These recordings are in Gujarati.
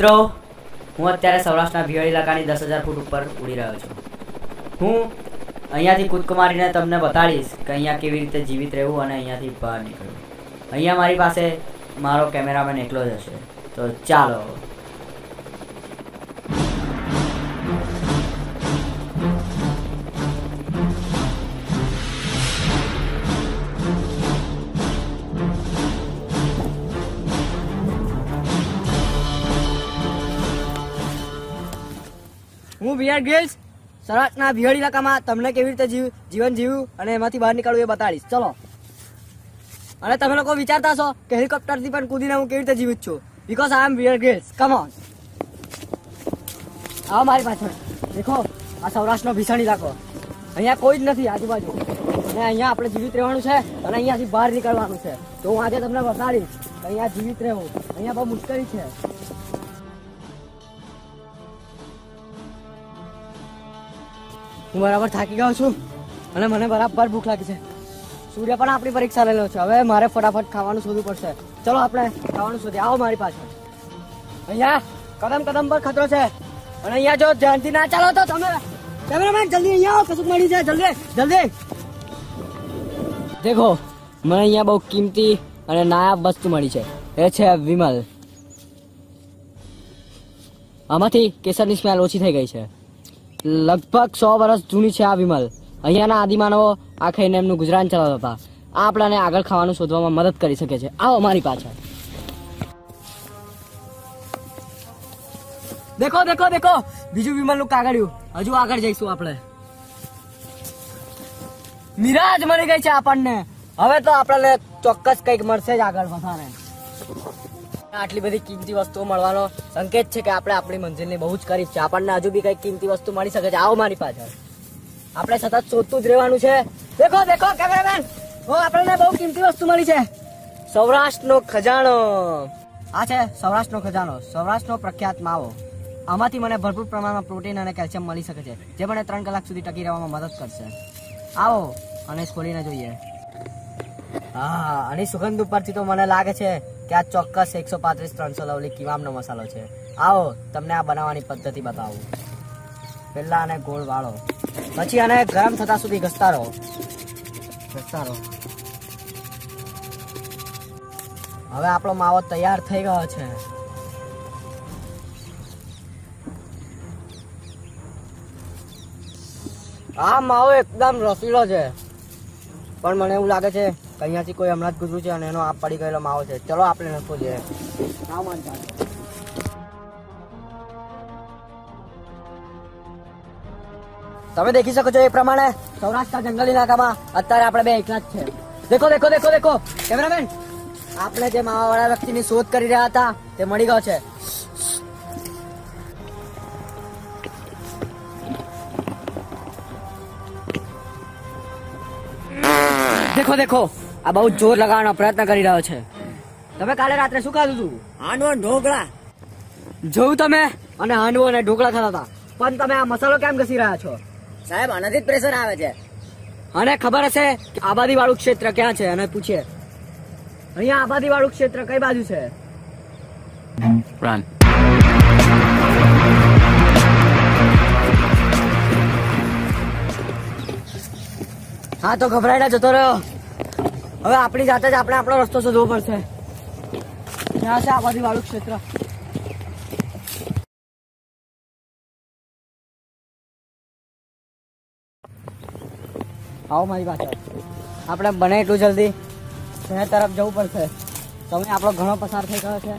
મિત્રો, હું અત્યારે સૌરાષ્ટ્રના ભિવાડી ઇલાકાની દસ હજાર ફૂટ ઉપર ઉડી રહ્યો છું. હું અહીંયાથી કૂદકો મારીને તમને બતાડીશ કે અહીંયા કેવી રીતે જીવિત રહેવું અને અહીંયાથી બહાર નીકળવું. અહીંયા મારી પાસે મારો કેમેરામેન એકલો જ હશે. તો ચાલો હું બિહાર ગેલ્સ સૌરાષ્ટ્રના બિહાર ઇલાકામાં તમને કેવી રીતે જીવ, જીવન જીવ્યું અને એમાંથી બહાર નીકળવું એ બતાડીશ. ચલો. અને તમે લોકો વિચારતા છો કે હેલિકોપ્ટરથી પણ કૂદીને હું કેવી રીતે જીવિત છું. Because I am Bear Grylls come on આવો મારી પાછળ. દેખો, આ સૌરાષ્ટ્રનો ભીષણ ઇલાકો. અહીંયા કોઈ જ નથી, આજુબાજુ. અને અહીંયા આપણે જીવિત રહેવાનું છે અને અહીંયાથી બહાર નીકળવાનું છે. તો હું આજે તમને બતાડીશ અહીંયા જીવિત રહેવું અહીંયા બહુ મુશ્કેલી છે. હું બરાબર થાકી ગયો છું અને મને બરાબર ભૂખ લાગી છે. સૂર્ય પણ આપણી પરીક્ષા લેલો છે. હવે મારે ફટાફટ ખાવાનું શોધવું પડશે. ચલો આપણે ખાવાનું શોધી આવો મારી પાછળ. અહીંયા કદમ કદમ પર ખતરો છે. અને અહીંયા જો ધ્યાનથી ના ચાલો તો તમે કેમેરામેન, જલ્દી અહીંયા આવો. કશું મળી જાય. જલ્દી જલ્દી. દેખો, મને અહીંયા બહુ કિંમતી અને નાયાબ વસ્તુ મળી છે. એ છે વિમલ. આમાંથી કેસરની સ્મેલ ઓછી થઈ ગઈ છે. લગભગ સો વર્ષ જૂની છે આ વિમલ. અહીંયાના આદિમાનવો આ ખાઈને એમનું ગુજરાન ચલાવતા હતા. આ આપણાને આગળ ખાવાનું શોધવામાં મદદ કરી શકે છે. આવો અમારી પાછળ. દેખો દેખો દેખો. બીજું વિમલનું કાગળિયું. હજુ આગળ જઈશું આપણે. મિરાજ મળી ગઈ છે આપણને. હવે તો આપણને ચોક્કસ કંઈક મળશે જ આગળ વધારે. આટલી બધી કિંમતી વસ્તુઓ મળવાનો સંકેત છે કે આપણે આપણી મંજિલની બહુ જ કરી છે આપણને હજુ બી કઈ કિંમતી વસ્તુ મળી શકે છે. આવો મારી પાછળ. આપણે સતત શોધતું જ રહેવાનું છે. દેખો દેખો કેમેરામેન ઓ, આપણને બહુ કિંમતી વસ્તુ મળી છે. સૌરાષ્ટ્રનો ખજાનો. આ છે સૌરાષ્ટ્રનો ખજાનો. સૌરાષ્ટ્રનો પ્રખ્યાત માવો. આમાંથી મને ભરપૂર પ્રમાણમાં પ્રોટીન અને કેલ્શિયમ મળી શકે છે, જે મને ત્રણ કલાક સુધી ટકી રહેવામાં મદદ કરશે. આવો અને ખોલીને જોઈએ. હા અને સુગંધ ઉપરથી તો મને લાગે છે કે આ ચોક્કસ એકસો પાંત્રીસ, ત્રણસો લવલી કિવામનો મસાલો છે. આવો, તમને આ બનાવવાની પદ્ધતિ બતાવું. પહેલા આને ગોળ વાળો. પછી આને ગરમ થતા સુધી ઘસતા રહો. ઘસતા રહો. હવે આપણો માવો તૈયાર થઈ ગયો છે. આ માવો એકદમ રસીલો છે. પણ મને એવું લાગે છે કે અહીંયાથી કોઈ હમણાં જ ગુજરું છે અને એનો આપ પડી ગયેલો માવો છે. ચલો આપણે નખો જઈએ. ના માનતા. તમે દેખી શકો છો એ પ્રમાણે સૌરાષ્ટ્રના જંગલ ઇલાકામાં અત્યારે આપણે બે એકલા જ છે. દેખો દેખો દેખો દેખો. કેમેરામેન આપણે જે માવાવાળા વ્યક્તિની શોધ કરી રહ્યા હતા તે મળી ગયો છે. દેખો દેખો. આ બહુ જોર લગાવવાનો પ્રયત્ન કરી રહ્યો છે. તમે કાલે રાત્રે શું ખાધું હતું હાંડવો ઢોકળા. જોયું તમે? અને હાંડવો અને ઢોકળા ખાતા હતા પણ તમે આ મસાલો કેમ ઘસી રહ્યા છો? સાહેબ આનાથી પ્રેશર આવે છે. અને ખબર હશે કે આબાદી વાળું ક્ષેત્ર ક્યાં છે? અને પૂછીએ અહીંયા આબાદી વાળું ક્ષેત્ર કઈ બાજુ છે? હા, તો ગભરાઈને જતો રહ્યો. હવે આપણી જાતે જ આપણે આપણો રસ્તો શોધવો પડશે. ક્યાં છે આબાદી વાળું ક્ષેત્ર. આવો મારી પાછળ. આપણે બને એટલું જલ્દી. શહેર તરફ જવું પડશે. સમય આપણો ઘણો પસાર થઈ ગયો છે.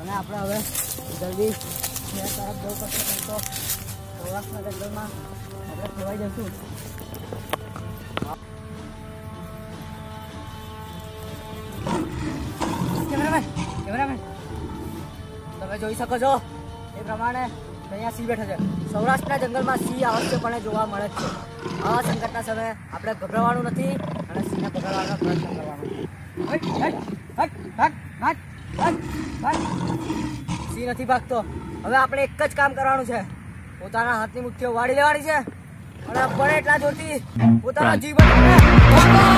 અને આપણે હવે જલ્દી શહેર તરફ જવું પડશે. તો સૌરાષ્ટ્રના જંગલમાં આપણે ખોવાઈ જશું જોઈ શકો છો. એ પ્રમાણે અહીંયા સિંહ બેઠા છે. સૌરાષ્ટ્રના જંગલમાં સિંહ આવશ્યકપણે જોવા મળે જ છે. આવા સંકટના સમયે આપણે ગભરાવાનું નથી અને સિંહને પકડવાનો પ્રયત્ન કરવાનો. સિંહ નથી ભાગતો. હવે આપણે એક જ કામ કરવાનું છે. પોતાના હાથની મુઠ્ઠીઓ વાળી લેવાની છે. અને બને એટલા જોરથી પોતાના જીવ બચાવવાનો. ભાગો!